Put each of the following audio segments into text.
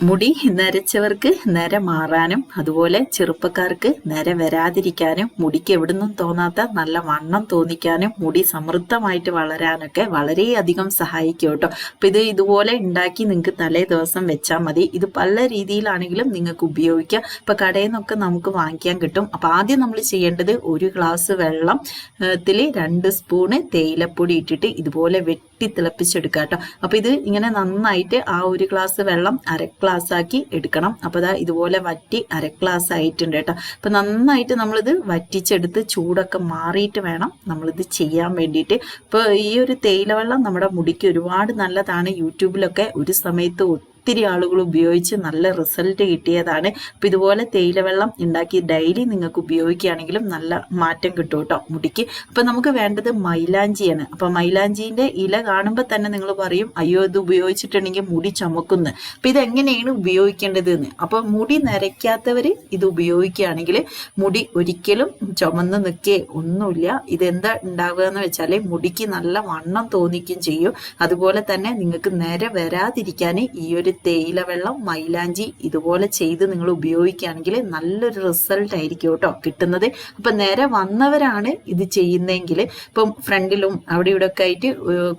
മുടി നരച്ചവർക്ക് നര മാറാനും അതുപോലെ ചെറുപ്പക്കാർക്ക് നര വരാതിരിക്കാനും മുടിക്ക് എവിടുന്നും തോന്നാത്ത നല്ല വണ്ണം തോന്നിക്കാനും മുടി സമൃദ്ധമായിട്ട് വളരാനൊക്കെ വളരെയധികം സഹായിക്കും കേട്ടോ. അപ്പൊ ഇത് ഇതുപോലെ ഉണ്ടാക്കി നിങ്ങൾക്ക് തലേ ദിവസം വെച്ചാൽ മതി. ഇത് പല രീതിയിലാണെങ്കിലും നിങ്ങൾക്ക് ഉപയോഗിക്കാം. ഇപ്പൊ കടയിൽ നിന്നൊക്കെ നമുക്ക് വാങ്ങിക്കാൻ കിട്ടും. അപ്പൊ ആദ്യം നമ്മൾ ചെയ്യേണ്ടത് ഒരു ഗ്ലാസ് വെള്ളം ത്തിൽ രണ്ട് സ്പൂണ് തേയിലപ്പൊടി ഇട്ടിട്ട് ഇതുപോലെ വെട്ടി തിളപ്പിച്ചെടുക്കാം കേട്ടോ. അപ്പൊ ഇത് ഇങ്ങനെ നന്നായിട്ട് ആ ഒരു ഗ്ലാസ് വെള്ളം അര ഗ്ലാസ് ആക്കി എടുക്കണം. അപ്പോൾ ഇതാ ഇതുപോലെ വറ്റി അര ഗ്ലാസ് ആയിട്ടുണ്ട് കേട്ടോ. അപ്പോൾ നന്നായിട്ട് നമ്മളിത് വറ്റിച്ചെടുത്ത് ചൂടൊക്കെ മാറിയിട്ട് വേണം നമ്മളിത് ചെയ്യാൻ വേണ്ടിയിട്ട്. ഇപ്പോൾ ഈ ഒരു തേയിലവെള്ളം നമ്മുടെ മുടിക്ക് ഒരുപാട് നല്ലതാണ്. യൂട്യൂബിലൊക്കെ ഒരു സമയത്ത് ഒത്തിരി ആളുകൾ ഉപയോഗിച്ച് നല്ല റിസൾട്ട് കിട്ടിയതാണ്. അപ്പോൾ ഇതുപോലെ തേയിലവെള്ളം ഉണ്ടാക്കി ഡെയിലി നിങ്ങൾക്ക് ഉപയോഗിക്കുകയാണെങ്കിലും നല്ല മാറ്റം കിട്ടും കേട്ടോ മുടിക്ക്. അപ്പം നമുക്ക് വേണ്ടത് മൈലാഞ്ചിയാണ്. അപ്പോൾ മൈലാഞ്ചീന്റെ ഇല കാണുമ്പോൾ തന്നെ നിങ്ങൾ പറയും അയ്യോ ഇത് ഉപയോഗിച്ചിട്ടുണ്ടെങ്കിൽ മുടി ചുമക്കുന്നു. അപ്പം ഇതെങ്ങനെയാണ് ഉപയോഗിക്കേണ്ടത് എന്ന് അപ്പോൾ മുടി നരയ്ക്കാത്തവർ ഇത് ഉപയോഗിക്കുകയാണെങ്കിൽ മുടി ഒരിക്കലും ചുമന്ന് നിൽക്കേ ഒന്നുമില്ല. ഇതെന്താ ഉണ്ടാവുക എന്ന് വെച്ചാൽ മുടിക്ക് നല്ല വണ്ണം തോന്നിക്കും ചെയ്യും. അതുപോലെ തന്നെ നിങ്ങൾക്ക് നിര വരാതിരിക്കാൻ ഈ ഒരു തേയില വെള്ളം മൈലാഞ്ചി ഇതുപോലെ ചെയ്ത് നിങ്ങൾ ഉപയോഗിക്കുകയാണെങ്കിൽ നല്ലൊരു റിസൾട്ട് ആയിരിക്കും കേട്ടോ കിട്ടുന്നത്. അപ്പൊ നേരെ വന്നവരാണ് ഇത് ചെയ്യുന്നതെങ്കിൽ ഇപ്പം ഫ്രണ്ടിലും അവിടെ ഇവിടെ ഒക്കെ ആയിട്ട്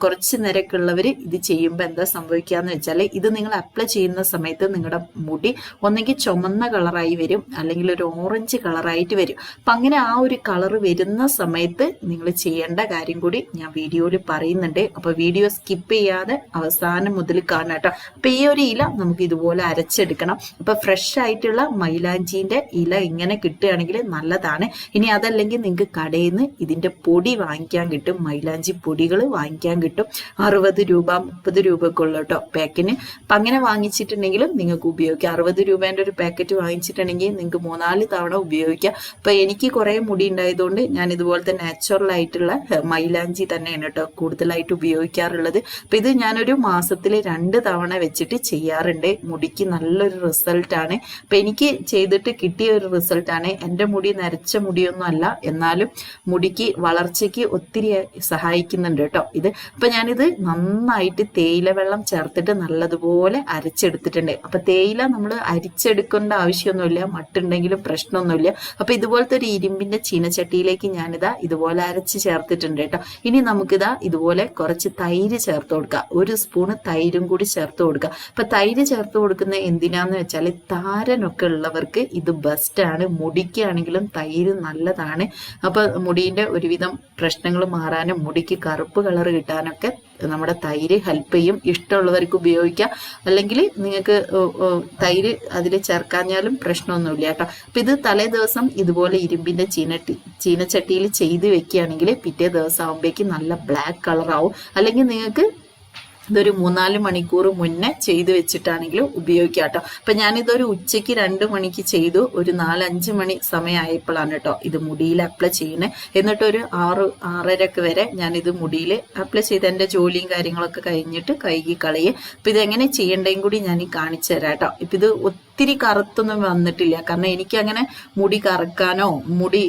കുറച്ച് നിരക്കുള്ളവർ ഇത് ചെയ്യുമ്പോൾ എന്താ സംഭവിക്കാന്ന് വെച്ചാൽ ഇത് നിങ്ങൾ അപ്ലൈ ചെയ്യുന്ന സമയത്ത് നിങ്ങളുടെ മുടി ഒന്നെങ്കിൽ ചുമന്ന കളറായി വരും അല്ലെങ്കിൽ ഒരു ഓറഞ്ച് കളറായിട്ട് വരും. അപ്പം അങ്ങനെ ആ ഒരു കളർ വരുന്ന സമയത്ത് നിങ്ങൾ ചെയ്യേണ്ട കാര്യം കൂടി ഞാൻ വീഡിയോയിൽ പറയുന്നുണ്ട്. അപ്പോൾ വീഡിയോ സ്കിപ്പ് ചെയ്യാതെ അവസാനം മുതൽ കാണാം കേട്ടോ. അപ്പം ഈ ഒരു ഇല നമുക്ക് ഇതുപോലെ അരച്ചെടുക്കണം. അപ്പൊ ഫ്രഷ് ആയിട്ടുള്ള മൈലാഞ്ചിന്റെ ഇല ഇങ്ങനെ കിട്ടുകയാണെങ്കിൽ നല്ലതാണ്. ഇനി അതല്ലെങ്കിൽ നിങ്ങൾക്ക് കടയിൽ നിന്ന് ഇതിന്റെ പൊടി വാങ്ങിക്കാൻ കിട്ടും. മൈലാഞ്ചി പൊടികൾ വാങ്ങിക്കാൻ കിട്ടും. അറുപത് രൂപ മുപ്പത് രൂപക്കുള്ള കേട്ടോ പാക്കിന്. അപ്പൊ അങ്ങനെ വാങ്ങിച്ചിട്ടുണ്ടെങ്കിലും നിങ്ങൾക്ക് ഉപയോഗിക്കാം. അറുപത് രൂപേന്റെ ഒരു പാക്കറ്റ് വാങ്ങിച്ചിട്ടുണ്ടെങ്കിൽ നിങ്ങൾക്ക് മൂന്നാൽ തവണ ഉപയോഗിക്കാം. അപ്പൊ എനിക്ക് കുറെ മുടി ഉണ്ടായതുകൊണ്ട് ഞാൻ ഇതുപോലത്തെ നാച്ചുറൽ ആയിട്ടുള്ള മൈലാഞ്ചി തന്നെയാണ് കേട്ടോ കൂടുതലായിട്ട് ഉപയോഗിക്കാറുള്ളത്. അപ്പൊ ഇത് ഞാനൊരു മാസത്തിൽ രണ്ട് തവണ വെച്ചിട്ട് ചെയ്യാറുണ്ട്. മുടിക്ക് നല്ലൊരു റിസൾട്ടാണ് അപ്പം എനിക്ക് ചെയ്തിട്ട് കിട്ടിയ ഒരു റിസൾട്ടാണ് എന്റെ മുടി നരച്ച മുടിയൊന്നും അല്ല. എന്നാലും മുടിക്ക് വളർച്ചയ്ക്ക് ഒത്തിരി സഹായിക്കുന്നുണ്ട് കേട്ടോ ഇത്. അപ്പം ഞാനിത് നന്നായിട്ട് തേയില വെള്ളം ചേർത്തിട്ട് നല്ലതുപോലെ അരച്ചെടുത്തിട്ടുണ്ട്. അപ്പം തേയില നമ്മൾ അരിച്ചെടുക്കേണ്ട ആവശ്യമൊന്നുമില്ല. മട്ടുണ്ടെങ്കിലും പ്രശ്നമൊന്നുമില്ല. അപ്പം ഇതുപോലത്തെ ഒരു ഇരുമ്പിന്റെ ചീനച്ചട്ടിയിലേക്ക് ഞാനിതാ ഇതുപോലെ അരച്ച് ചേർത്തിട്ടുണ്ട് കേട്ടോ. ഇനി നമുക്കിതാ ഇതുപോലെ കുറച്ച് തൈര് ചേർത്ത് കൊടുക്കുക ഒരു സ്പൂണ് തൈരും കൂടി ചേർത്ത് കൊടുക്കുക അപ്പൊ തൈര് ചേർത്ത് കൊടുക്കുന്ന എന്തിനാന്ന് വെച്ചാൽ താരനൊക്കെ ഉള്ളവർക്ക് ഇത് ബെസ്റ്റാണ് മുടിക്കാണെങ്കിലും തൈര് നല്ലതാണ്. അപ്പൊ മുടിയുടെ ഒരുവിധം പ്രശ്നങ്ങൾ മാറാനും മുടിക്ക് കറുപ്പ് കളർ കിട്ടാനൊക്കെ നമ്മുടെ തൈര് ഹെൽപ്പ് ചെയ്യും. ഇഷ്ടമുള്ളവർക്ക് ഉപയോഗിക്കാം. അല്ലെങ്കിൽ നിങ്ങൾക്ക് തൈര് അതിൽ ചേർക്കാഞ്ഞാലും പ്രശ്നമൊന്നുമില്ല കേട്ടോ. അപ്പം ഇത് തലേ ദിവസം ഇതുപോലെ ഇരുമ്പിന്റെ ചീനട്ടി ചീനച്ചട്ടിയിൽ ചെയ്ത് വെക്കുകയാണെങ്കിൽ പിറ്റേ ദിവസം ആകുമ്പോഴേക്കും നല്ല ബ്ലാക്ക് കളറാവും അല്ലെങ്കിൽ നിങ്ങൾക്ക് ഇതൊരു മൂന്നാൽ മണിക്കൂർ മുന്നേ ചെയ്തു വെച്ചിട്ടാണെങ്കിലും ഉപയോഗിക്കാം കേട്ടോ അപ്പൊ ഞാനിതൊരു ഉച്ചയ്ക്ക് രണ്ട് മണിക്ക് ചെയ്തു. ഒരു നാലഞ്ച് മണി സമയമായപ്പോഴാണ് കേട്ടോ ഇത് മുടിയിൽ അപ്ലൈ ചെയ്യുന്നത് എന്നിട്ട് ഒരു ആറ് ആറരക്ക് വരെ ഞാനിത് മുടിയിൽ അപ്ലൈ ചെയ്ത് എന്റെ ജോലിയും കാര്യങ്ങളൊക്കെ കഴിഞ്ഞിട്ട് കഴുകി കളയും. അപ്പൊ ഇതെങ്ങനെ ചെയ്യേണ്ടതും കൂടി ഞാൻ കാണിച്ചു തരാം കേട്ടോ. ഇപ്പൊ ഇത് ഒത്തിരി കറുത്തൊന്നും വന്നിട്ടില്ല. കാരണം എനിക്ക് അങ്ങനെ മുടി കറക്കാനോ മുടി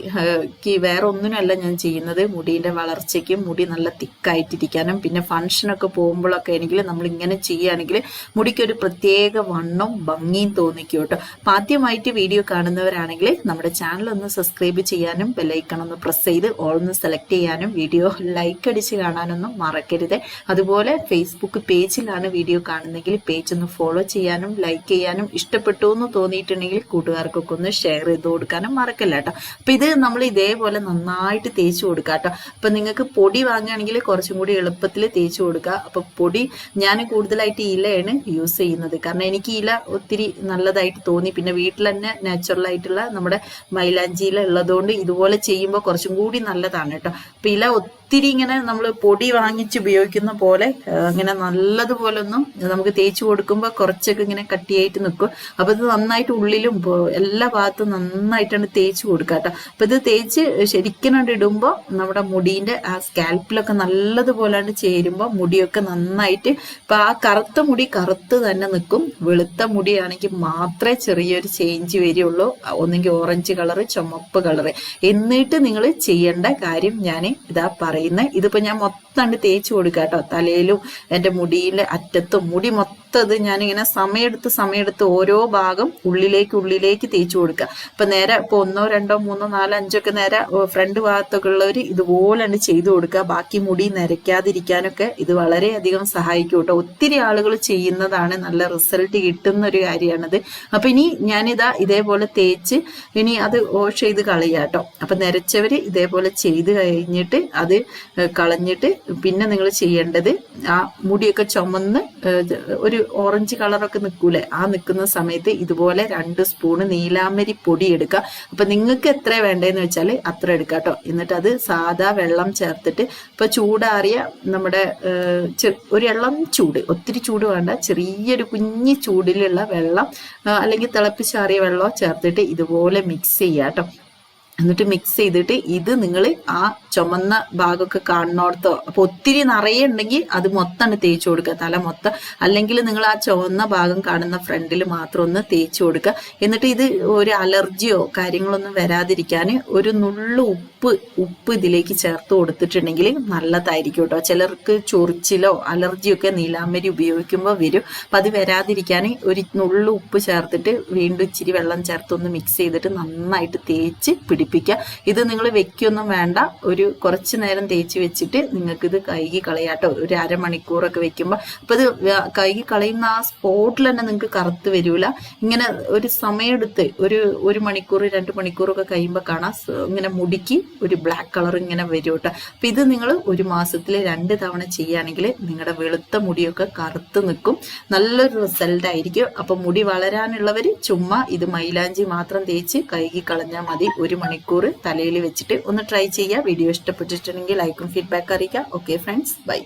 വേറെ ഒന്നിനല്ല ഞാൻ ചെയ്യുന്നത്. മുടീന്റെ വളർച്ചയ്ക്കും മുടി നല്ല തിക്കായിട്ടിരിക്കാനും പിന്നെ ഫംഗ്ഷനൊക്കെ പോകുമ്പോഴൊക്കെ ആണെങ്കിൽ നമ്മൾ ഇങ്ങനെ ചെയ്യുകയാണെങ്കിൽ മുടിക്കൊരു പ്രത്യേക വണ്ണം ഭംഗിയും തോന്നിക്കും കേട്ടോ. അപ്പം ആദ്യമായിട്ട് വീഡിയോ കാണുന്നവരാണെങ്കിൽ നമ്മുടെ ചാനൽ ഒന്ന് സബ്സ്ക്രൈബ് ചെയ്യാനും ബെല്ലൈക്കൺ ഒന്ന് പ്രസ് ചെയ്ത് ഓൾ ഒന്ന് സെലക്ട് ചെയ്യാനും വീഡിയോ ലൈക്ക് അടിച്ച് കാണാനൊന്നും മറക്കരുത്. അതുപോലെ ഫേസ്ബുക്ക് പേജിലാണ് വീഡിയോ കാണുന്നതെങ്കിൽ പേജ് ഒന്ന് ഫോളോ ചെയ്യാനും ലൈക്ക് ചെയ്യാനും ഇഷ്ടപ്പെട്ടു ഇഷ്ടപ്പെട്ടു എന്ന് തോന്നിയിട്ടുണ്ടെങ്കിൽ കൂട്ടുകാർക്കൊക്കെ ഒന്ന് ഷെയർ ചെയ്ത് കൊടുക്കാനും മറക്കല്ല കേട്ടോ. അപ്പൊ ഇത് നമ്മൾ ഇതേപോലെ നന്നായിട്ട് തേച്ച് കൊടുക്കുക കേട്ടോ. അപ്പൊ നിങ്ങൾക്ക് പൊടി വാങ്ങുകയാണെങ്കിൽ കുറച്ചും കൂടി എളുപ്പത്തിൽ തേച്ച് കൊടുക്കുക അപ്പൊ പൊടി ഞാൻ കൂടുതലായിട്ട് ഇലയാണ് യൂസ് ചെയ്യുന്നത്. കാരണം എനിക്ക് ഇല ഒത്തിരി നല്ലതായിട്ട് തോന്നി. പിന്നെ വീട്ടിൽ തന്നെ നാച്ചുറൽ ആയിട്ടുള്ള നമ്മുടെ മൈലാഞ്ചിയില ഉള്ളതുകൊണ്ട് ഇതുപോലെ ചെയ്യുമ്പോൾ കുറച്ചും കൂടി നല്ലതാണ് കേട്ടോ. അപ്പൊ ഇല ഒത്തിരി ഇങ്ങനെ നമ്മൾ പൊടി വാങ്ങിച്ച് ഉപയോഗിക്കുന്ന പോലെ അങ്ങനെ നല്ലതുപോലെ ഒന്നും നമുക്ക് തേച്ച് കൊടുക്കുമ്പോൾ കുറച്ചൊക്കെ ഇങ്ങനെ കട്ടിയായിട്ട് നിൽക്കും അപ്പൊ ഇത് നന്നായിട്ട് ഉള്ളിലും എല്ലാ ഭാഗത്തും നന്നായിട്ടാണ് തേച്ച് കൊടുക്കുക കേട്ടോ അപ്പൊ ഇത് തേച്ച് ശരിക്കും ഇടുമ്പോൾ നമ്മുടെ മുടീന്റെ ആ സ്കാൽപ്പിലൊക്കെ നല്ലതുപോലെ ചേരുമ്പോൾ മുടിയൊക്കെ നന്നായിട്ട് ഇപ്പൊ ആ കറുത്ത മുടി കറുത്ത് തന്നെ നിൽക്കും വെളുത്ത മുടിയാണെങ്കിൽ മാത്രമേ ചെറിയൊരു ചേഞ്ച് വരികയുള്ളൂ ഒന്നെങ്കിൽ ഓറഞ്ച് കളറ് ചുമപ്പ് കളറ്. എന്നിട്ട് നിങ്ങൾ ചെയ്യേണ്ട കാര്യം ഞാൻ ഇതാ പറയുന്നത് ഇതിപ്പോ ഞാൻ മൊത്തം തേച്ച് കൊടുക്കാം കേട്ടോ തലയിലും എന്റെ മുടിയിലെ അറ്റത്തും മുടി മൊത്തം ഇത് ഞാനിങ്ങനെ സമയമെടുത്ത് സമയമെടുത്ത് ഓരോ ഭാഗം ഉള്ളിലേക്ക് ഉള്ളിലേക്ക് തേച്ച് കൊടുക്കുക. ഇപ്പൊ നേരെ ഇപ്പൊ ഒന്നോ രണ്ടോ മൂന്നോ നാലോ അഞ്ചോ ഒക്കെ നേരെ ഫ്രണ്ട് ഭാഗത്തൊക്കെ ഉള്ളവർ ഇതുപോലെ തന്നെ ചെയ്തു കൊടുക്കുക. ബാക്കി മുടി നരയ്ക്കാതിരിക്കാനൊക്കെ ഇത് വളരെയധികം സഹായിക്കും കേട്ടോ. ഒത്തിരി ആളുകൾ ചെയ്യുന്നതാണ് നല്ല റിസൾട്ട് കിട്ടുന്ന ഒരു കാര്യമാണത്. അപ്പൊ ഇനി ഞാനിതാ ഇതേപോലെ തേച്ച് ഇനി അത് വാഷ് ചെയ്ത് കളയാട്ടോ അപ്പൊ നരച്ചവർ ഇതേപോലെ ചെയ്ത് കഴിഞ്ഞിട്ട് അത് കളഞ്ഞിട്ട് പിന്നെ നിങ്ങൾ ചെയ്യേണ്ടത് ആ മുടിയൊക്കെ ചുമന്ന് ഒരു ഓറഞ്ച് കളറൊക്കെ നിൽക്കൂലേ ആ നിൽക്കുന്ന സമയത്ത് ഇതുപോലെ രണ്ട് സ്പൂണ് നീലാമരി പൊടി എടുക്കുക. അപ്പൊ നിങ്ങൾക്ക് എത്ര വേണ്ടതെന്ന് വെച്ചാൽ അത്ര എടുക്കുക കേട്ടോ എന്നിട്ട് അത് സാധാ വെള്ളം ചേർത്തിട്ട് ഇപ്പൊ ചൂടാറിയ നമ്മുടെ ഒരു ഇളം ചൂട്. ഒത്തിരി ചൂട് വേണ്ട. ചെറിയൊരു കുഞ്ഞി ചൂടിലുള്ള വെള്ളം അല്ലെങ്കിൽ തിളപ്പിച്ചാറിയ വെള്ളം ചേർത്തിട്ട് ഇതുപോലെ മിക്സ് ചെയ്യുക കേട്ടോ എന്നിട്ട് മിക്സ് ചെയ്തിട്ട് ഇത് നിങ്ങൾ ആ ചുമന്ന ഭാഗമൊക്കെ കാണുന്നോടത്തോ അപ്പൊ ഒത്തിരി നിറയെ ഉണ്ടെങ്കിൽ അത് മൊത്തമാണ് തേച്ച് കൊടുക്കുക. തല മൊത്തം. അല്ലെങ്കിൽ നിങ്ങൾ ആ ചുവന്ന ഭാഗം കാണുന്ന ഫ്രണ്ടിൽ മാത്രം ഒന്ന് തേച്ച് കൊടുക്കുക. എന്നിട്ട് ഇത് ഒരു അലർജിയോ കാര്യങ്ങളൊന്നും വരാതിരിക്കാൻ ഒരു നുള്ളു ഉപ്പ് ഉപ്പ് ഇതിലേക്ക് ചേർത്ത് കൊടുത്തിട്ടുണ്ടെങ്കിൽ നല്ലതായിരിക്കും കേട്ടോ. ചിലർക്ക് ചൊറിച്ചിലോ അലർജിയൊക്കെ നീലാമ്പരി ഉപയോഗിക്കുമ്പോൾ വരും. അപ്പം അത് വരാതിരിക്കാൻ ഒരു നുള്ളു ഉപ്പ് ചേർത്തിട്ട് വീണ്ടും ഇച്ചിരി വെള്ളം ചേർത്ത് ഒന്ന് മിക്സ് ചെയ്തിട്ട് നന്നായിട്ട് തേച്ച് പിടിപ്പിക്കുക ഇത് നിങ്ങൾ വെക്കൊന്നും വേണ്ട. ഒരു കുറച്ച് നേരം തേച്ച് വെച്ചിട്ട് നിങ്ങൾക്ക് ഇത് കഴുകി കളയാട്ടോ ഒരു അരമണിക്കൂറൊക്കെ വെക്കുമ്പോൾ അപ്പൊ ഇത് കഴുകി കളയുന്ന ആ സ്പോട്ടിൽ തന്നെ നിങ്ങൾക്ക് കറുത്ത് വരൂല. ഇങ്ങനെ ഒരു സമയമെടുത്ത് ഒരു ഒരു മണിക്കൂർ രണ്ട് മണിക്കൂറൊക്കെ കഴിയുമ്പോൾ കാണാം. ഇങ്ങനെ മുടിക്ക് ഒരു ബ്ലാക്ക് കളർ ഇങ്ങനെ വരും കേട്ടോ. അപ്പൊ ഇത് നിങ്ങൾ ഒരു മാസത്തിൽ രണ്ട് തവണ ചെയ്യുകയാണെങ്കിൽ നിങ്ങളുടെ വെളുത്ത മുടിയൊക്കെ കറുത്ത് നിൽക്കും. നല്ലൊരു റിസൾട്ട് ആയിരിക്കും. അപ്പൊ മുടി വളരാനുള്ളവർ ചുമ്മാ ഇത് മൈലാഞ്ചി മാത്രം തേച്ച് കഴുകി കളഞ്ഞാൽ മതി. ഒരു മണിക്കൂർ തലയിൽ വെച്ചിട്ട് ഒന്ന് ട്രൈ ചെയ്യുക വീഡിയോ ഇഷ്ടപ്പെട്ടിട്ടുണ്ടെങ്കിൽ ലൈക്കും ഫീഡ്ബാക്ക് അറിയിക്കുക ഓക്കെ ഫ്രണ്ട്സ് ബൈ